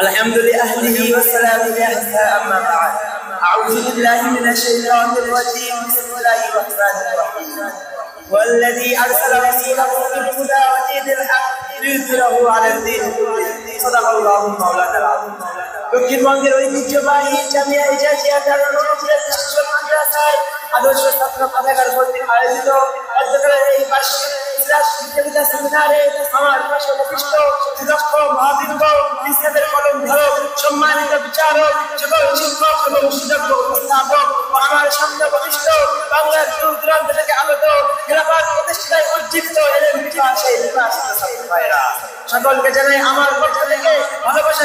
الحمد لأهله والسلام لأهلها أما بعد. أعوذ بالله من الشيطان الرجيم. بسم الله الرحمن الرحيم. والذي أرسل رسوله بالهدى ودين الحق ليظهره على الدين كله. صدق الله مولانا العظيم. দক্ষিণবঙ্গের ঐতিহ্যবাহী জামিয়া ইজাজিয়া দারুল মাদ্রাসায় আদর্শ ছাত্র পাঠাগার কর্তৃক আয়োজিত এই আমার আমার সামনে সকলকে জানাই আমার পক্ষ থেকে ভালোবাসা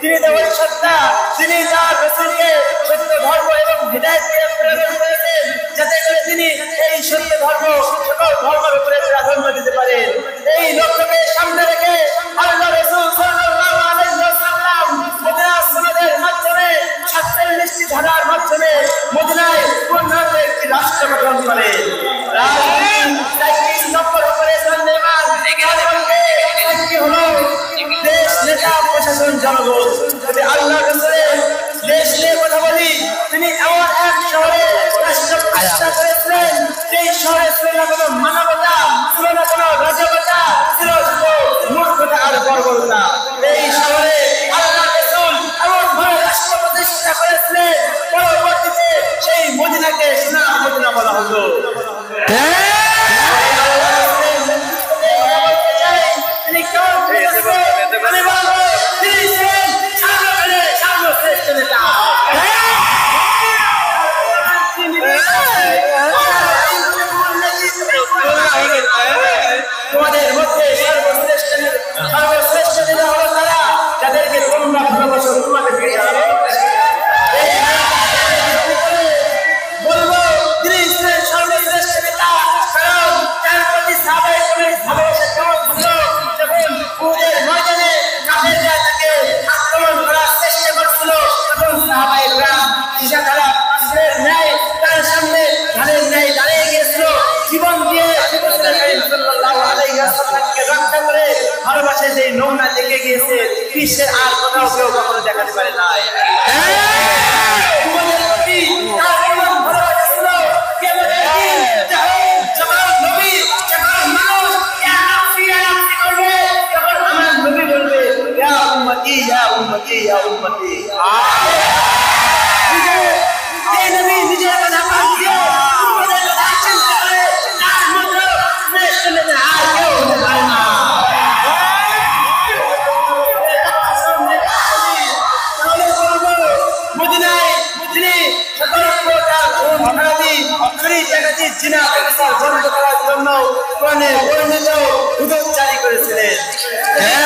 তিনি দেওয়ার সত্তা, তিনি তার রসুলকে সত্য ধর্ম এবং হিদায়াত দিয়ে প্রেরণ করেছেন। যাতে করে তিনি এই সত্য ধর্ম, সকল ধর্মের Carlos. নৌনা দেখে গিয়েছে বিশ্বের আর কোথাও কেউ কখনো দেখাতে পারে নাই তোমাদের প্রতি কোরআনে বর্ণিত জারি করেছিলেন। জনগণের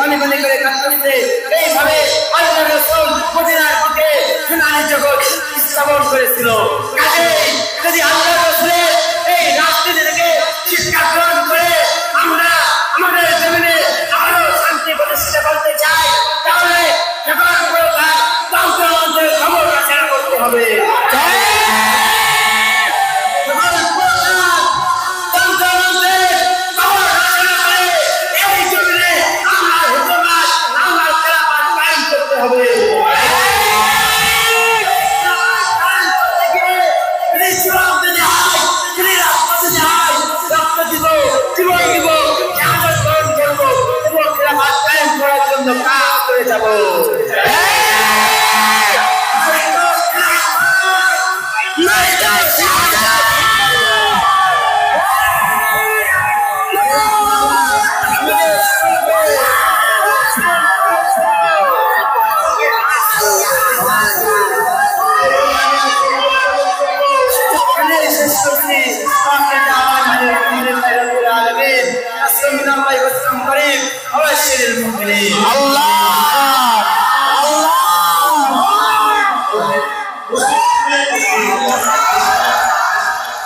পানি পানি করে কাঁদতেছে। এইভাবে আল্লাহ রসুল মদিনার বুকে সোনালী জগৎ স্থাপন করেছিল। কাজেই যদি আল্লাহ রসুলের এই রাজনীতি থেকে